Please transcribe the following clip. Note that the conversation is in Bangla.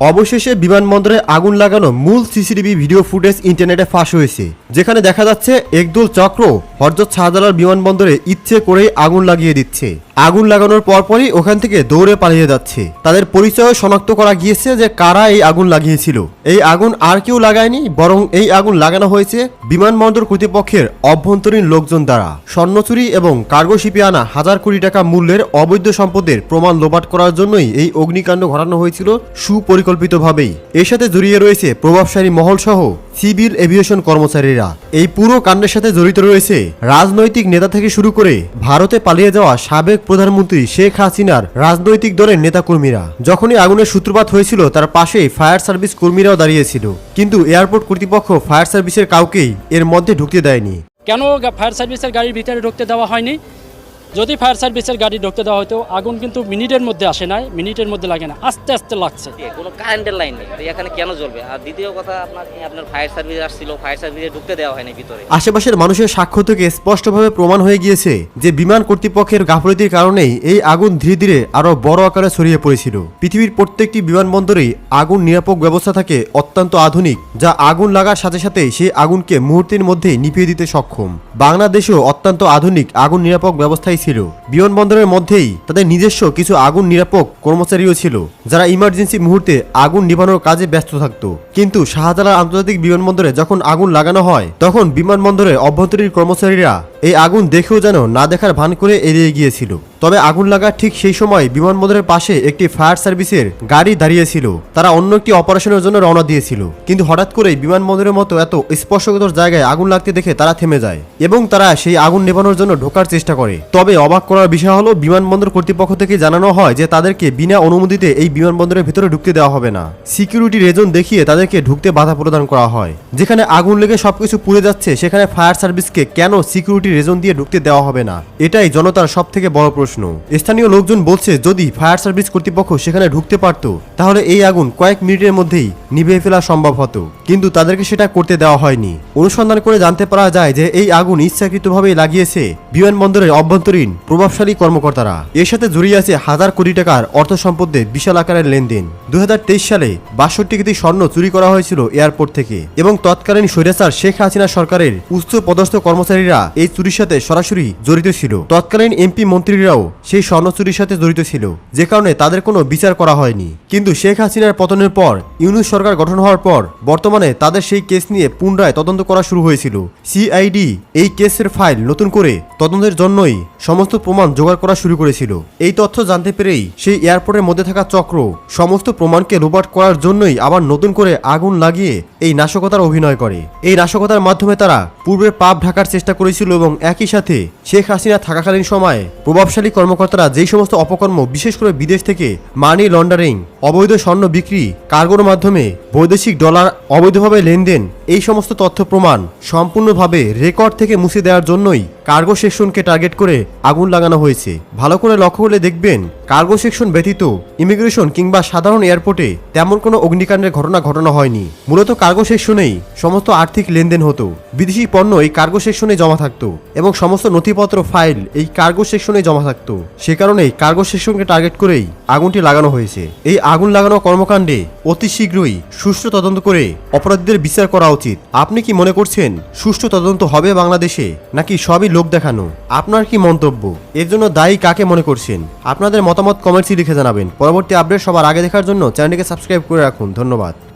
অবশেষে বিমানবন্দরে আগুন লাগানো মূল সিসিটিভি ভিডিও ফুটেজ ইন্টারনেটে ফাঁস হয়েছে, যেখানে দেখা যাচ্ছে একদল চক্র হরজত শাহজালাল বিমানবন্দরে ইচ্ছে করেই আগুন লাগিয়ে দিচ্ছে। আগুন লাগানোর পরপরই ওখান থেকে দৌড়ে পালিয়ে যাচ্ছে। তাদের পরিচয় শনাক্ত করা গিয়েছে যে কারা এই আগুন লাগিয়েছিল। এই আগুন আর কেউ লাগায়নি, বরং এই আগুন লাগানো হয়েছে বিমানবন্দর কর্তৃপক্ষের অভ্যন্তরীণ লোকজন দ্বারা। স্বর্ণচুরি এবং কার্গো শিপে আনা হাজার কোটি টাকা মূল্যের অবৈধ সম্পদের প্রমাণ লোপাট করার জন্যই এই অগ্নিকাণ্ড ঘটানো হয়েছিল সুপরিকল্পিতভাবেই। এর সাথে জড়িয়ে রয়েছে প্রভাবশালী মহল সহ সিভিল এভিয়েশন কর্মচারীরা। এই পুরো কাণ্ডের সাথে জড়িত রয়েছে রাজনৈতিক নেতা থেকে শুরু করে ভারতে পালিয়ে যাওয়া সাবেক প্রধানমন্ত্রী শেখ হাসিনার রাজনৈতিক দলের নেতাকর্মীরা। যখনই আগুনের সূত্রপাত হয়েছিল, তার পাশেই ফায়ার সার্ভিস কর্মীরাও দাঁড়িয়েছিল। কিন্তু এয়ারপোর্ট কর্তৃপক্ষ ফায়ার সার্ভিসের কাউকেই এর মধ্যে ঢুকতে দেয়নি। কেন ফায়ার সার্ভিসের গাড়ির ভিতরে ঢুকতে দেওয়া হয়নি? যদি ফায়ার সার্ভিসের গাড়ি ঢুকতে দেওয়া হতো আগুন কিন্তু মিনিটের মধ্যে আসে না মিনিটের মধ্যে লাগে না আস্তে আস্তে লাগছে। কোনো কারেন্টের লাইন নেই এখানে কেন জ্বলবে? আর দ্বিতীয় কথা আপনার আপনার ফায়ার সার্ভিস আসছিল ফায়ার সার্ভিসে ঢুকতে দেওয়া হয়নি ভিতরে। আশেপাশের মানুষের সাক্ষ্য থেকে স্পষ্টভাবে প্রমাণ হয়ে গিয়েছে যে বিমান কর্তৃপক্ষের গাফলতির কারণেই এই আগুন ধীরে ধীরে আরও বড় আকারে ছড়িয়ে পড়েছিল। পৃথিবীর প্রত্যেকটি বিমানবন্দরেই আগুন নিরাপক ব্যবস্থা থাকে অত্যন্ত আধুনিক যা আগুন লাগার সাথে সাথে সেই আগুনকে মুহূর্তের মধ্যে নিভিয়ে দিতে সক্ষম। বাংলাদেশেও অত্যন্ত আধুনিক আগুন নিরাপক ছিল বিমানবন্দরের মধ্যেই তাদের নিজস্ব কিছু আগুন নিরাপক কর্মচারীও ছিল, যারা ইমার্জেন্সি মুহূর্তে আগুন নিভানোর কাজে ব্যস্ত থাকত। কিন্তু শাহজালাল আন্তর্জাতিক বিমানবন্দরে যখন আগুন লাগানো হয়, তখন বিমানবন্দরের অভ্যন্তরীণ কর্মচারীরা এই আগুন দেখেও যেন না দেখার ভান করে এড়িয়ে গিয়েছিল। তবে আগুন লাগার ঠিক সেই সময় বিমানবন্দরের পাশে একটি ফায়ার সার্ভিসের গাড়ি দাঁড়িয়েছিল। তারা অন্য একটি অপারেশনের জন্য রওনা দিয়েছিল। কিন্তু হঠাৎ করেই বিমানবন্দরের মতো এত স্পর্শকতর জায়গায় আগুন লাগতে দেখে তারা থেমে যায় এবং তারা সেই আগুন নেভানোর জন্য ঢোকার চেষ্টা করে। তবে অবাক করার বিষয় হলো, বিমানবন্দর কর্তৃপক্ষ থেকে জানানো হয় যে তাদেরকে বিনা অনুমতিতে এই বিমানবন্দরের ভিতরে ঢুকতে দেওয়া হবে না। সিকিউরিটি রেজন দেখিয়ে তাদেরকে ঢুকতে বাধা প্রদান করা হয়। যেখানে আগুন লেগে সবকিছু পুড়ে যাচ্ছে, সেখানে ফায়ার সার্ভিসকে কেন সিকিউরিটি রেজন দিয়ে ঢুকতে দেওয়া হবে না। এটাই জনতার সব থেকে বড় প্রশ্ন। স্থানীয় লোকজন বলছে, যদি ফায়ার সার্ভিস কর্তৃপক্ষ সেখানে ঢুকতে পারত, তাহলে এই আগুন কয়েক মিনিটের মধ্যেই নিভিয়ে ফেলা সম্ভব হতো। কিন্তু তাদেরকে সেটা করতে দেওয়া হয়নি। অনুসন্ধান করে জানতে পারা যায় যে এই আগুন ইচ্ছাকৃতভাবে লাগিয়েছে বিমানবন্দরের অভ্যন্তরীণ প্রভাবশালী কর্মকর্তারা। এর সাথে জড়িয়ে আছে হাজার কোটি টাকার অর্থ সম্পদের বিশাল আকারের লেনদেন। দু হাজার তেইশ সালে বাষট্টি কেজি স্বর্ণ চুরি করা হয়েছিল এয়ারপোর্ট থেকে এবং তৎকালীন স্বৈরাচার শেখ হাসিনা সরকারের উচ্চ পদস্থ কর্মচারীরা এই চুরির সাথে সরাসরি জড়িত ছিল। তৎকালীন এমপি মন্ত্রীরাও সেই স্বর্ণ চুরির সাথে জড়িত ছিল, যে কারণে তাদের কোনো বিচার করা হয়নি। কিন্তু শেখ হাসিনার পতনের পর, ইউনুস সরকার গঠন হওয়ার পর, বর্তমানে তাদের সেই কেস নিয়ে পুনরায় তদন্ত করা শুরু হয়েছিল। সিআইডি এই কেসের ফাইল নতুন করে তদন্তের জন্যই সমস্ত প্রমাণ জোগাড় করা শুরু করেছিল। এই তথ্য জানতে পেরেই সেই এয়ারপোর্টের মধ্যে থাকা চক্র সমস্ত প্রমাণকে লোপাট করার জন্যই আবার নতুন করে আগুন লাগিয়ে এই নাশকতার অভিনয় করে। এই নাশকতার মাধ্যমে তারা পূর্বের পাপ ঢাকার চেষ্টা করেছিল এবং একই সাথে শেখ হাসিনা থাকাকালীন সময়ে প্রভাবশালী কর্মকর্তারা যেই সমস্ত অপকর্ম, বিশেষ করে বিদেশ থেকে মানি লন্ডারিং অবৈধ স্বর্ণ বিক্রি, কার্গোর মাধ্যমে বৈদেশিক ডলার অবৈধভাবে লেনদেন এই সমস্ত তথ্য প্রমাণ সম্পূর্ণভাবে রেকর্ড থেকে মুছে দেওয়ার জন্যই কার্গো সেকশনকে টার্গেট করে আগুন লাগানো হয়েছে। ভালো করে লক্ষ্য করলে দেখবেন কার্গো সেকশন ব্যতীত ইমিগ্রেশন কিংবা সাধারণ এয়ারপোর্টে তেমন কোনো অগ্নিকাণ্ডের ঘটনা ঘটানো হয়নি। মূলত কার্গো সেকশনেই সমস্ত আর্থিক লেনদেন হতো। বিদেশি পণ্য এই কার্গো সেকশনে জমা থাকতো এবং সমস্ত নথিপত্র, ফাইল এই কার্গো সেকশনে জমা থাকতো। সে কারণেই কার্গো সেকশনকে টার্গেট করেই আগুনটি লাগানো হয়েছে। এই আগুন লাগানো কর্মকাণ্ডে অতি শীঘ্রই সুষ্ঠু তদন্ত করে অপরাধীদের বিচার করা উচিত। আপনি কি মনে করছেন, সুষ্ঠু তদন্ত হবে বাংলাদেশে, নাকি সবই লোক দেখানো? আপনার কি মন্তব্য? এর জন্য দায়ী কাকে মনে করছেন? আপনাদের মতামত কমেন্টসি লিখে জানাবেন। পরবর্তী আপডেট সবার আগে দেখার জন্য চ্যানেলটিকে সাবস্ক্রাইব করে রাখুন। ধন্যবাদ।